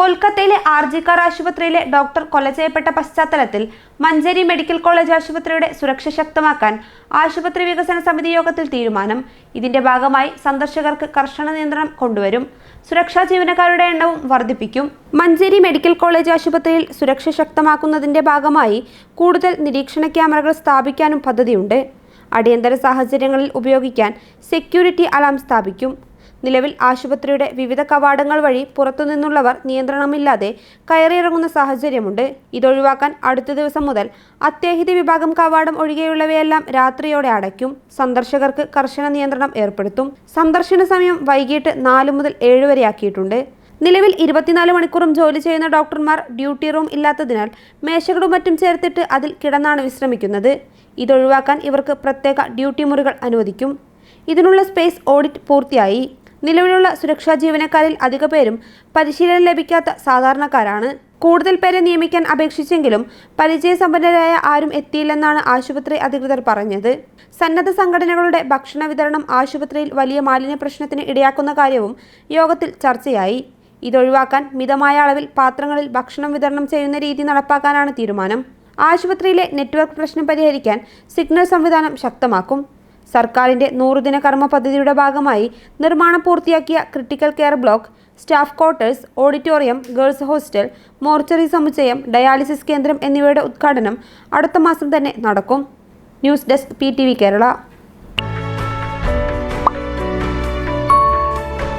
കൊൽക്കത്തയിലെ ആർജിക്കാർ ആശുപത്രിയിലെ ഡോക്ടർ കൊല ചെയ്യപ്പെട്ട പശ്ചാത്തലത്തിൽ മഞ്ചേരി മെഡിക്കൽ കോളേജ് ആശുപത്രിയുടെ സുരക്ഷ ശക്തമാക്കാൻ ആശുപത്രി വികസന സമിതി യോഗത്തിൽ തീരുമാനം. ഇതിന്റെ ഭാഗമായി സന്ദർശകർക്ക് കർശന നിയന്ത്രണം കൊണ്ടുവരും. സുരക്ഷാ ജീവനക്കാരുടെ എണ്ണവും വർദ്ധിപ്പിക്കും. മഞ്ചേരി മെഡിക്കൽ കോളേജ് ആശുപത്രിയിൽ സുരക്ഷ ശക്തമാക്കുന്നതിന്റെ ഭാഗമായി കൂടുതൽ നിരീക്ഷണ ക്യാമറകൾ സ്ഥാപിക്കാനും പദ്ധതിയുണ്ട്. അടിയന്തര സാഹചര്യങ്ങളിൽ ഉപയോഗിക്കാൻ സെക്യൂരിറ്റി അലാം സ്ഥാപിക്കും. നിലവിൽ ആശുപത്രിയുടെ വിവിധ കവാടങ്ങൾ വഴി പുറത്തുനിന്നുള്ളവർ നിയന്ത്രണമില്ലാതെ കയറിയിറങ്ങുന്ന സാഹചര്യമുണ്ട്. ഇതൊഴിവാക്കാൻ അടുത്ത ദിവസം മുതൽ അത്യാഹിത വിഭാഗം കവാടം ഒഴികെയുള്ളവയെല്ലാം രാത്രിയോടെ അടയ്ക്കും. സന്ദർശകർക്ക് കർശന നിയന്ത്രണം ഏർപ്പെടുത്തും. സന്ദർശന സമയം വൈകിട്ട് നാല് മുതൽ ഏഴ് വരെയാക്കിയിട്ടുണ്ട് നിലവിൽ ഇരുപത്തിനാല് മണിക്കൂറും ജോലി ചെയ്യുന്ന ഡോക്ടർമാർ ഡ്യൂട്ടി റൂം ഇല്ലാത്തതിനാൽ മേശകളും മറ്റും ചേർത്തിട്ട് അതിൽ കിടന്നാണ് വിശ്രമിക്കുന്നത്. ഇതൊഴിവാക്കാൻ ഇവർക്ക് പ്രത്യേക ഡ്യൂട്ടി മുറികൾ അനുവദിക്കും. ഇതിനുള്ള സ്പേസ് ഓഡിറ്റ് പൂർത്തിയായി. നിലവിലുള്ള സുരക്ഷാ ജീവനക്കാരിൽ അധിക പേരും പരിശീലനം ലഭിക്കാത്ത സാധാരണക്കാരാണ്. കൂടുതൽ പേരെ നിയമിക്കാൻ അപേക്ഷിച്ചെങ്കിലും പരിചയസമ്പന്നരായ ആരും എത്തിയില്ലെന്നാണ് ആശുപത്രി അധികൃതർ പറഞ്ഞത്. സന്നദ്ധ സംഘടനകളുടെ ഭക്ഷണ വിതരണം ആശുപത്രിയിൽ വലിയ മാലിന്യ പ്രശ്നത്തിന് ഇടയാക്കുന്ന കാര്യവും യോഗത്തിൽ ചർച്ചയായി. ഇതൊഴിവാക്കാൻ മിതമായ അളവിൽ പാത്രങ്ങളിൽ ഭക്ഷണം വിതരണം ചെയ്യുന്ന രീതി നടപ്പാക്കാനാണ് തീരുമാനം. ആശുപത്രിയിലെ നെറ്റ്വർക്ക് പ്രശ്നം പരിഹരിക്കാൻ സിഗ്നൽ സംവിധാനം ശക്തമാക്കും. സർക്കാരിന്റെ നൂറുദിന കർമ്മ പദ്ധതിയുടെ ഭാഗമായി നിർമ്മാണം പൂർത്തിയാക്കിയ critical care block staff quarters auditorium girls hostel mortuary സമുച്ചയം ഡയാലിസിസ് കേന്ദ്രം എന്നിവയുടെ ഉദ്ഘാടനം അടുത്ത മാസം തന്നെ നടക്കും. News desk P Kerala.